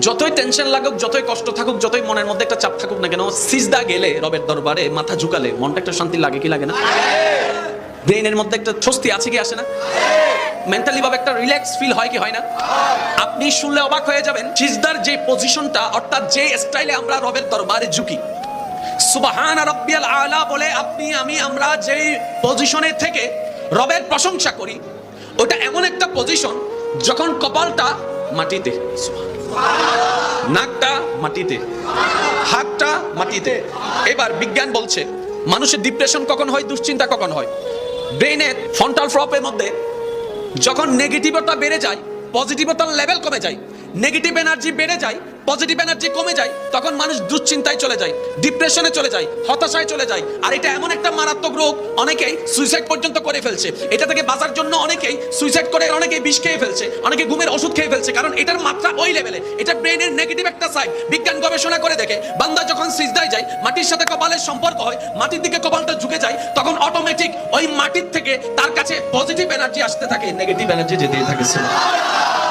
যতই টেনশন লাগুক, যতই কষ্ট থাকুক, যতই মনের মধ্যে একটা চাপ থাকুক না কেন, সিজদা গেলে, রবের দরবারে মাথা ঝুকালে মনটা একটা শান্তি লাগে কি লাগে না? ব্রেনের মধ্যে একটা স্বস্তি আছে কি আসে না? মেন্টালি ভাবে একটা রিল্যাক্স ফিল হয় কি হয় না? আপনি শুনলে অবাক হয়ে যাবেন, সিজদার যে পজিশনটা অর্থাৎ যে স্টাইলে আমরা রবের দরবারে ঝুঁকি। সুবাহান রব্বিয়াল আলা বলে আপনি, আমি, আমরা যেই পজিশনে থেকে রবের প্রশংসা করি, ওটা এমন একটা পজিশন যখন কপালটা মাটিতে। নাকটা মাটিতে। হাতটা মাটিতে। এবার বিজ্ঞান বলছে, মানুষের ডিপ্রেশন কখন হয়, দুশ্চিন্তা কখন হয়? ব্রেনের ফ্রন্টাল ফ্রপের মধ্যে যখন নেগেটিভতা বেড়ে যায় পজিটিভতার লেভেল কমে যায়। নেগেটিভ এনার্জি বেড়ে যায় পজিটিভ এনার্জি কমে যায়, তখন মানুষ দুশ্চিন্তায় চলে যায় ডিপ্রেশনে চলে যায়, হতাশায় চলে যায়। আর এটা এমন একটা মারাত্মক রোগ, অনেকেই সুইসাইড পর্যন্ত করে ফেলছে। এটা থেকে বাঁচার জন্য অনেকেই সুইসাইড করে, অনেকেই বিষ খেয়ে ফেলছে, অনেকে ঘুমের ওষুধ খেয়ে ফেলছে, কারণ এটার মাত্রা ওই লেভেলে এটা ব্রেনের নেগেটিভ একটা সাইড বিজ্ঞান গবেষণা করে দেখে, বান্দা যখন সিজদায় যায়, মাটির সাথে কপালের সম্পর্ক হয়, মাটির দিকে কপালটা ঝুঁকে যায়, তখন অটোমেটিক ওই মাটির থেকে তার কাছে পজিটিভ এনার্জি আসতে থাকে নেগেটিভ এনার্জি যেতেই থাকে